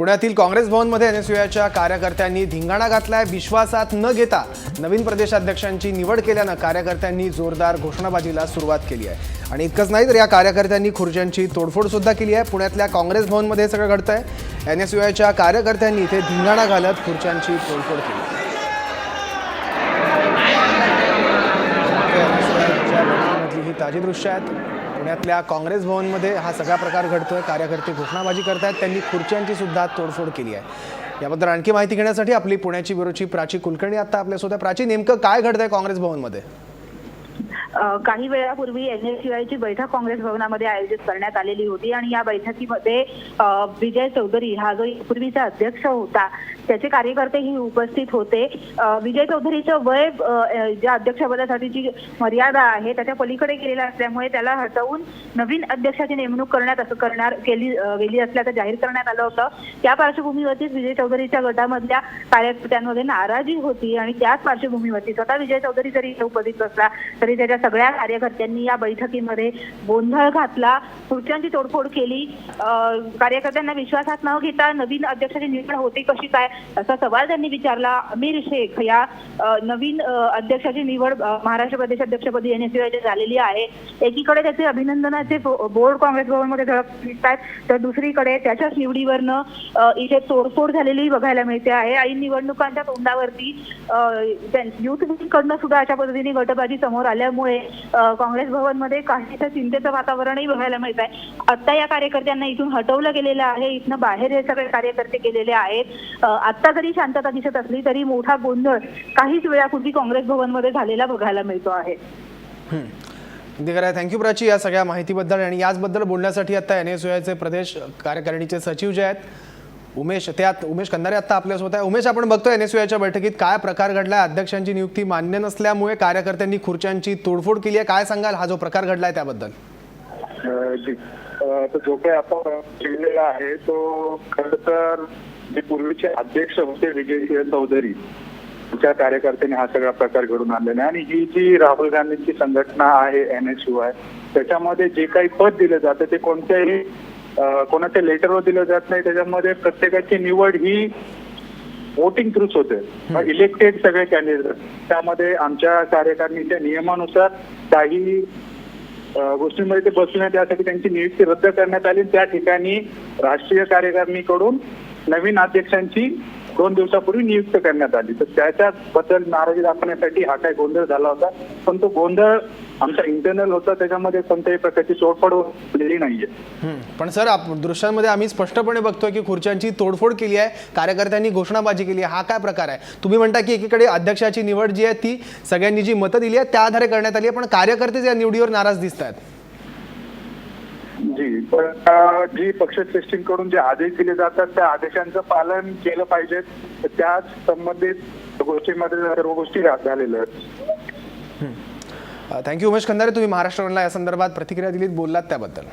पुण्यातील काँग्रेस भवनमध्ये N S युआयच्या कार्यकर्त्यांनी धिंगाणा घातलाय. विश्वासात न घेता नवीन प्रदेशाध्यक्षांची निवड केल्यानं कार्यकर्त्यांनी जोरदार घोषणाबाजीला सुरुवात केली आहे. आणि इतकंच नाही तर या कार्यकर्त्यांनी खुर्च्यांची तोडफोडसुद्धा केली आहे. पुण्यातल्या काँग्रेस भवनमध्ये सगळं सगळं घडतंय. एन एस युआयच्या कार्यकर्त्यांनी इथे धिंगाणा घालत खुर्च्यांची तोडफोड केली. ही ताजी दृश्य आहेत. पुण्यातल्या काँग्रेस भवनमध्ये हा सगळा प्रकार घडतोय. कार्यकर्ते घोषणाबाजी करतायत. त्यांनी खुर्च्यांची सुद्धा तोडफोड केली आहे. याबद्दल आणखी माहिती घेण्यासाठी आपली पुण्याची ब्युरोची प्राची कुलकर्णी आता आपल्यासोबत प्राची नेमकं काय घडतंय काँग्रेस भवनमध्ये? काही वेळापूर्वी एन ची बैठक काँग्रेस भवनामध्ये आयोजित करण्यात आलेली होती आणि या बैठकीमध्ये विजय चौधरी हा जो पूर्वीचा अध्यक्ष होता त्याचे कार्यकर्तेही उपस्थित होते. विजय चौधरीचं वय ज्या अध्यक्षपदासाठी जी मर्यादा आहे त्याच्या पलीकडे गेलेला असल्यामुळे त्याला हटवून नवीन अध्यक्षाची नेमणूक करण्यात असं करणार केली गेली असल्याचं जाहीर करण्यात आलं होतं. त्या पार्श्वभूमीवरतीच विजय चौधरीच्या गटामधल्या कार्यकर्त्यांमध्ये नाराजी होती आणि त्याच पार्श्वभूमीवरती स्वतः विजय चौधरी जरी उपस्थित असला तरी त्याच्या सगळ्या कार्यकर्त्यांनी या बैठकीमध्ये गोंधळ घातला. खुर्च्यांची तोडफोड केली. अं, कार्यकर्त्यांना विश्वासात न घेता नवीन अध्यक्षाची निवड होते कशी काय असा सवाल त्यांनी विचारला. अमीर शेख या नवीन अध्यक्षाची निवड महाराष्ट्र प्रदेश अध्यक्षपदी एस झालेली आहे. एकीकडे त्याचे अभिनंदनाचे बोर्ड काँग्रेस भवनमध्ये झळक दिसतात तर दुसरीकडे त्याच्याच निवडीवरनं इथे तोडफोड झालेली बघायला मिळते आहे. आणि निवडणुकांच्या तोंडावरती अं, युथ कडनं सुद्धा अशा पद्धतीने गटबाजी समोर आल्यामुळे अं, काँग्रेस भवनमध्ये काहीसं चिंतेचं वातावरणही बघायला मिळत आहे. आता या कार्यकर्त्यांना इथून हटवलं गेलेलं आहे. इथनं बाहेर हे सगळे कार्यकर्ते गेलेले आहेत. आत्ता आता जरी शांतता दिसत असली तरी मोठा गोंधळ काहीच वेळापूर्वी काँग्रेस भवनमध्ये झालेला बघायला मिळतो आहे. थँक्यू प्राची या सगळ्या माहितीबद्दल. आणि याचबद्दल बोलण्यासाठी आता एन एस चे प्रदेश कार्यकारिणीचे सचिव जे आहेत उमेश ते आत उमेश कंधारे आता आपल्यासोबत आहे. उमेश आपण बघतोय एन एस बैठकीत काय प्रकार घडलाय? अध्यक्षांची नियुक्ती मान्य नसल्यामुळे कार्यकर्त्यांनी खुर्च्यांची तोडफोड केली आहे. काय सांगाल? हा जो प्रकार घडलाय त्याबद्दल. जो काही आता केलेला आहे तो खर तर जे पूर्वीचे अध्यक्ष होते विजय चौधरी त्या कार्यकर्त्यांनी हा सगळा प्रकार घडून आणलेला आहे. आणि ही जी राहुल गांधींची संघटना आहे एन एस यू आहे त्याच्यामध्ये जे काही पद दिलं जातं ते कोणत्याही कोणाच्या लेटरवर दिलं जात नाही त्याच्यामध्ये प्रत्येकाची निवड ही वोटिंग थ्रूच होते. इलेक्टेड सगळे कॅन्डिडेट त्यामध्ये आमच्या कार्यकारिणीच्या नियमानुसार काही गोष्टींमध्ये ते बसू नये त्यासाठी त्यांची नियुक्ती रद्द करण्यात आली. त्या ठिकाणी राष्ट्रीय कार्यकारिणीकडून नवीन अध्यक्षांची दोन दिवसापूर्वी नियुक्त करण्यात आली. तर त्याच्याबद्दल नाराजी दाखवण्यासाठी हा काय गोंधळ झाला होता. पण तो गोंधळ आमचा इंटरनल होता त्याच्यामध्ये कोणत्याही प्रकारची तोडफोड झालेली नाहीये. पण सर दृश्यांमध्ये आम्ही स्पष्टपणे बघतोय की खुर्च्यांची तोडफोड केली आहे कार्यकर्त्यांनी घोषणाबाजी केली आहे. हा काय प्रकार आहे? तुम्ही म्हणता की एकीकडे अध्यक्षाची निवड जी आहे ती सगळ्यांनी जी मतं दिली आहे त्या आधारे करण्यात आली आहे पण कार्यकर्तेच या निवडीवर नाराज दिसत आहेत जी पण जी जी पक्षश्रेष्ठींकडून कडून जे आदेश दिले जातात त्या आदेशांचं पालन केलं पाहिजे. तर त्याच संबंधित गोष्टींमध्ये सर्व गोष्टी झालेल्या आहेत. Thank you Umesh Khandare. तुम्ही महाराष्ट्र या संदर्भात प्रतिक्रिया दिलीत बोललात त्याबद्दल.